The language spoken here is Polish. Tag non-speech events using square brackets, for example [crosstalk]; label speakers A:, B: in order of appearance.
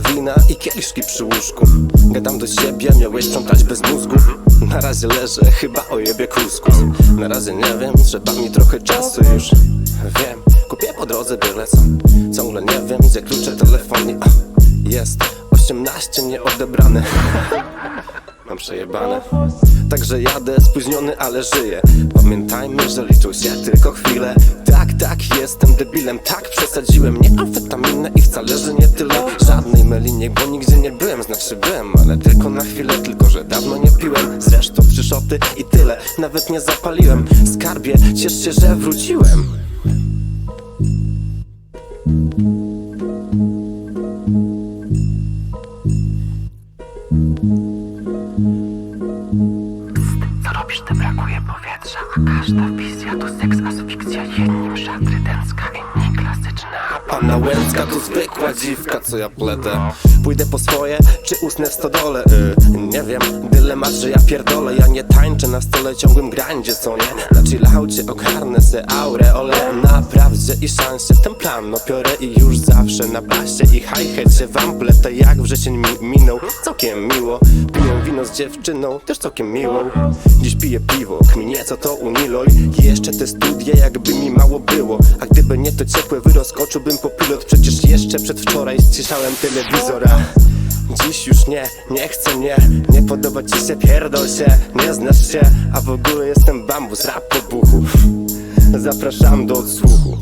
A: wina i kieliszki przy łóżku. Gadam do siebie, miałeś sprzątać bez mózgu. Na razie leżę, chyba ojebie kuskus Na razie nie wiem, trzeba mi trochę czasu już. Wiem, kupię po drodze byle co. Ciągle nie wiem, gdzie klucze telefonie. A, Jest 18 nieodebrane. [laughs] Mam przejebane. Także jadę spóźniony, ale żyję. Pamiętajmy, że liczą się tylko chwile. Tak, tak, jestem debilem. Tak, przesadziłem, nie amfetaminę I wcale, że nie tyle. Żadnej melinie, bo nigdzie nie byłem Znaczy byłem, ale tylko na chwilę Tylko, że dawno nie piłem. Zresztą trzy szoty i tyle Nawet nie zapaliłem. Skarbie, ciesz się, że wróciłem.
B: Co robisz, gdy brakuje powietrza? A każda wizja to seks, asfikcja Jednym szatry inni klasyczna
A: Panna Łęcka to zwykła dziwka, co ja pledę Pójdę po swoje, czy usnę w stodole? Yy, nie wiem, dylemat, że ja pierdolę Ja nie tańczę na stole ciągłym grandzie, co nie? Na chillaucie ogarnę se aureole Naprawdę i szansie, ten plan no piorę i już zawsze na basie I hi-hacie wam pletę jak wrzesień mi minął. Całkiem miło, piję wino z dziewczyną, też całkiem miłą Dziś piję piwo, kminie co to uniloj Jeszcze te studie jakby mi mało było. A gdyby nie to ciepłe wyroskoczyłbym po pilot Przecież jeszcze przedwczoraj ściszałem telewizora Dziś już nie, nie chcę mnie. Nie podoba ci się, pierdol się Nie znasz się, a w ogóle jestem bambus Rap po buchu. Zapraszam do odsłuchu